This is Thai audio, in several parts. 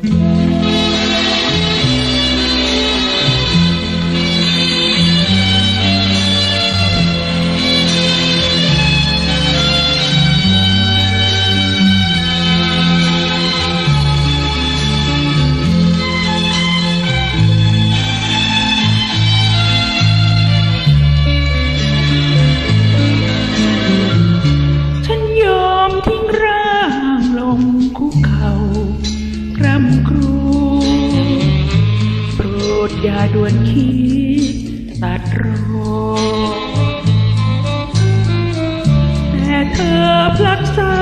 Mm-hmm. อย่าด่วนคิดตัดรอแต่เธอพลัดสไม่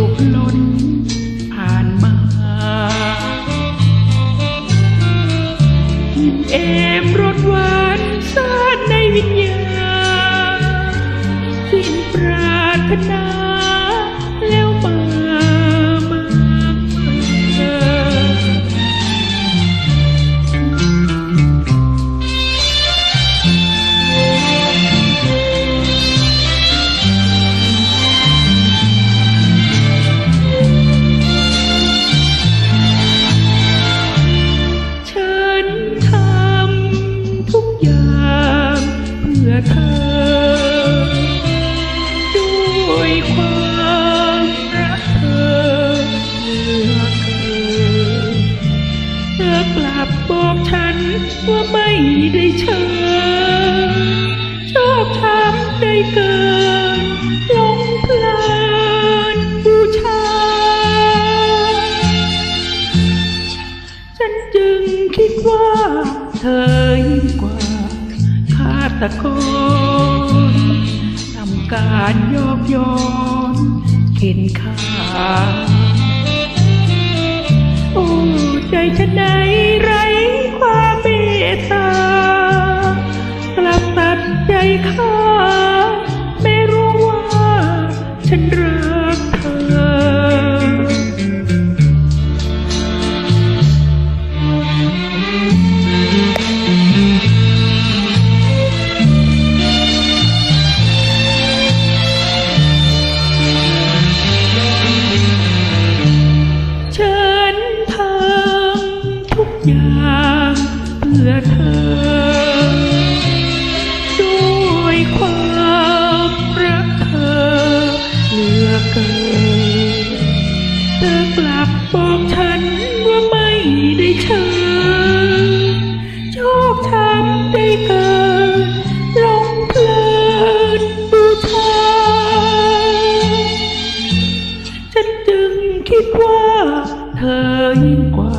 สุขล้นผ่านมายิ้มเอมรสหวานสานในวิญญาณสิ้นปรารถนา เธอ ด้วยความรักเธอเหลือเกินเธอกลับบอกฉันว่าไม่ได้เชิญชอบทำได้เกินหลงเพลินบูชาฉันจึงคิดว่าเธอะโการทำการยกย้อนเข็นฆ่าโอ้ใจฉันไหนไรความเมตตากลับตัดใจข้าางเพื่อเธอ ด้วยความรักเธอเหลือเกินเธอกลับบอกฉันว่าไม่ได้เชิญชอบทำได้เกินหลงเพลินบูชาฉันจึงคิดว่าเธอยิ่งกว่า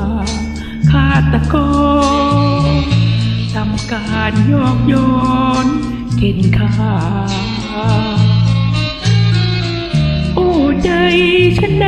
าตกรทำการยอกย้อนกินข้าโอ้ใจฉัน